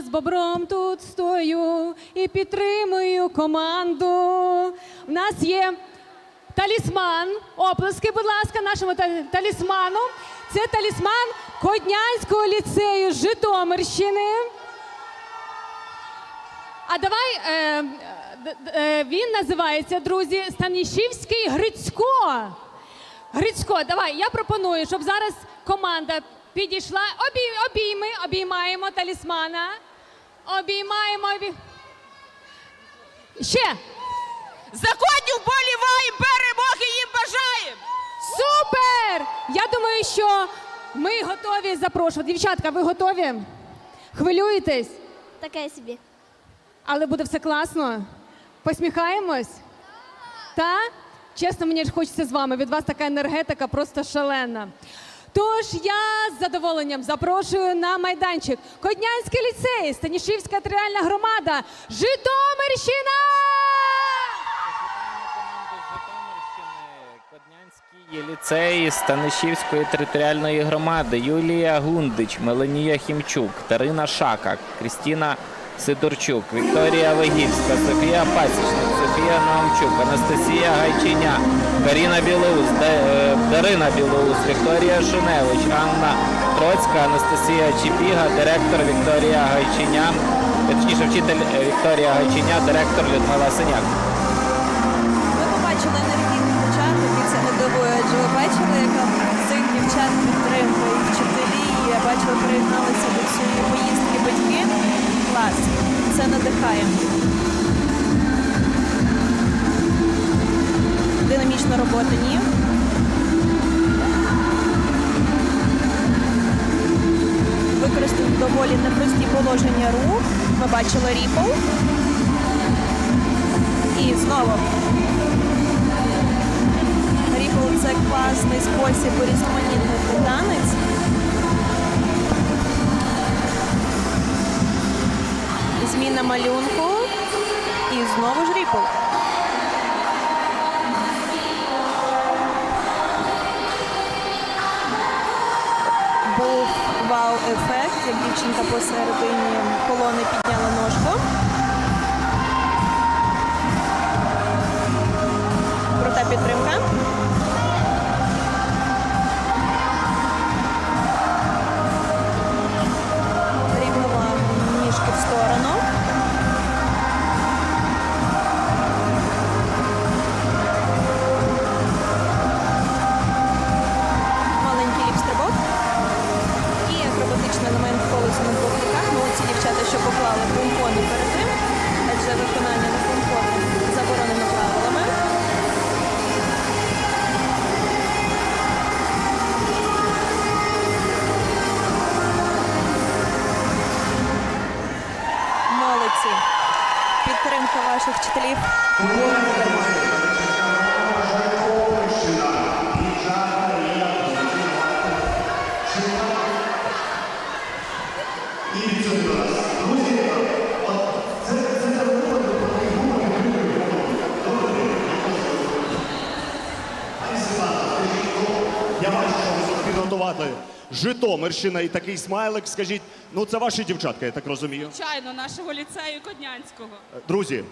з бобром тут стою і підтримую команду. У нас є талісман. Оплески, будь ласка, нашому талісману. Це талісман Коднянського ліцею Житомирщини. А давай е, е, він називається, друзі, Станішівський Грицько. Грицько, давай, я пропоную, щоб зараз команда підійшла. Обій, обійми, обіймаємо талісмана. Обіймаємо. Обій... Ще. Законів болівай, перемоги їм бажаємо! Супер! Я думаю, що ми готові запрошувати. Дівчатка, ви готові? Хвилюєтесь? Таке собі. Але буде все класно. Посміхаємось? Та? Чесно, мені ж хочеться з вами. Від вас така енергетика просто шалена. Тож я з задоволенням запрошую на майданчик. Коднянський ліцей, Станішівська територіальна громада, Житомирщина! Коднянський ліцей Станишівської територіальної громади. Юлія Гундич, Меленія Хімчук, Тарина Шака, Крістіна Сидорчук, Вікторія Вегівська, Софія Пасічник, Софія Наумчук, Анастасія Гайчиня, Каріна Білоус, е, Дарина Білоус, Вікторія Шуневич, Анна Троцька, Анастасія Чіпіга, директор Вікторія Гайчиня, точніше вчитель е, Вікторія Гайчиня, директор Людмила Синяк. Ми побачили енергійних початок, і це не дивує, адже бачили, яка цих дівчат підтримка і вчителі. Я бачила, приєдналися до цієї поїздки батьки. Клас, це надихає. Динамічна робота, ні. Використав доволі непрості положення рук. Ми бачили ріпл. І знову Ріпл це класний спосіб урізноманітнити танець. Малюнку. І знову ж ріпл. Був вау-ефект, як дівчинка посередині Підтримка ваших вчителів. Підготувати Житомирщина і такий смайлик. Скажіть, ну це ваші дівчатка, я так розумію. Звичайно, нашого ліцею Коднянського. Друзі,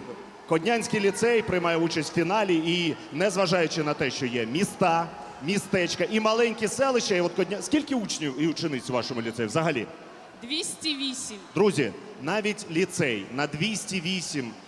Коднянський ліцей приймає участь в фіналі, і незважаючи на те, що є міста, містечка і маленькі селища, і от Кодня... скільки учнів і учениць у вашому ліцеї взагалі? 208. Друзі, навіть ліцей на 208 е, у-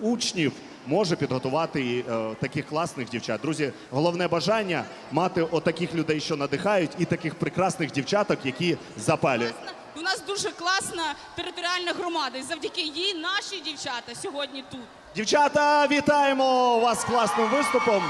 учнів може підготувати е, таких класних дівчат. Друзі, головне бажання мати отаких людей, що надихають, і таких прекрасних дівчаток, які запалюють. У нас дуже класна територіальна громада, і завдяки їй наші дівчата сьогодні тут. Дівчата, вітаємо вас з класним виступом.